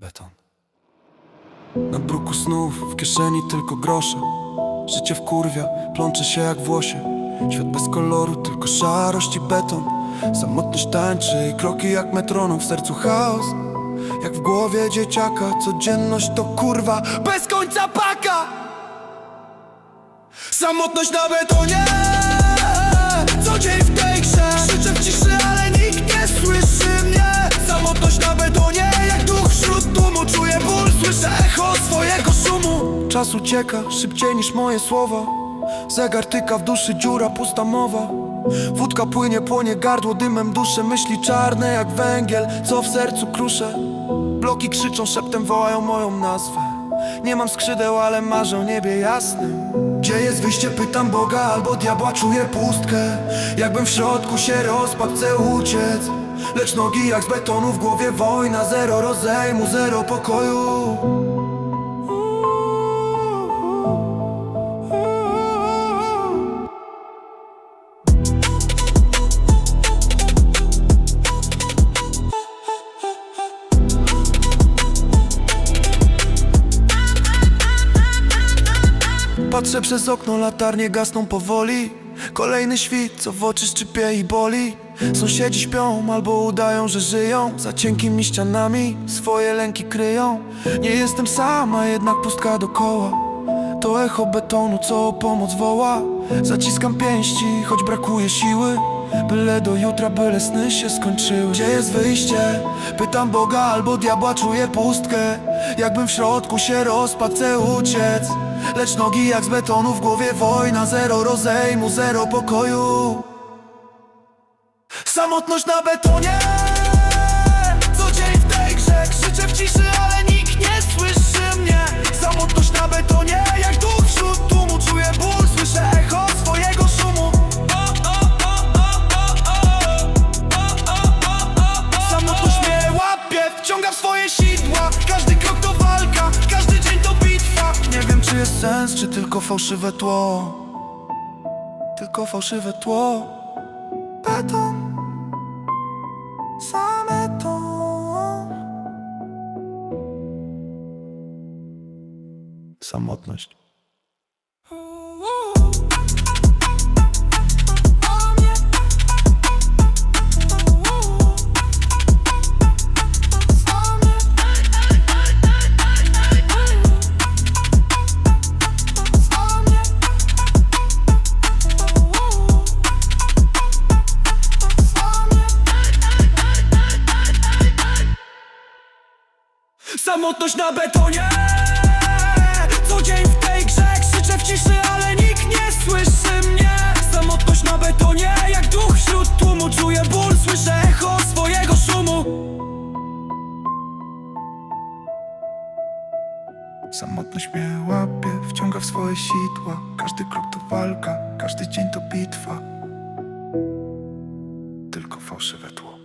Beton. Na bruku snów, w kieszeni tylko grosze. Życie w kurwia, plącze się jak włosie. Świat bez koloru, tylko szarość i beton. Samotność tańczy i kroki jak metronom. W sercu chaos, jak w głowie dzieciaka. Codzienność to kurwa, bez końca paka. Samotność na betonie. Co dzień w tej grze Czas ucieka szybciej niż moje słowa. Zegar tyka w duszy, dziura, pusta mowa. Wódka płynie, płonie gardło dymem duszę Myśli czarne jak węgiel, co w sercu kruszę. Bloki krzyczą, szeptem wołają moją nazwę. Nie mam skrzydeł, ale marzę o niebie jasnym Gdzie jest wyjście? Pytam Boga albo diabła Czuję pustkę. Jakbym w środku się rozpadł, chcę uciec. Lecz nogi jak z betonu w głowie wojna. Zero rozejmu, zero pokoju Patrzę przez okno, latarnie gasną powoli. Kolejny świt, co w oczy szczypie i boli. Sąsiedzi śpią albo udają, że żyją. Za cienkimi ścianami swoje lęki kryją. Nie jestem sama, jednak pustka dokoła. To echo betonu, co o pomoc woła. Zaciskam pięści, choć brakuje siły Byle do jutra, byle sny się skończyły. Gdzie jest wyjście? Pytam Boga albo diabła, czuję pustkę. Jakbym w środku się rozpadł, chcę uciec Lecz nogi jak z betonu w głowie wojna Zero rozejmu, zero pokoju. Samotność na betonie. Co dzień w tej grze Krzyczę w ciszy, sens, czy tylko fałszywe tło? Tylko fałszywe tło. Beton. Same to. Samotność Samotność na betonie. Co dzień w tej grze Krzyczę w ciszy, ale nikt nie słyszy mnie. Samotność na betonie Jak duch wśród tłumu Czuję ból, słyszę echo swojego szumu. Samotność mnie łapie Wciąga w swoje sidła Każdy krok to walka Każdy dzień to bitwa. Tylko fałszywe tło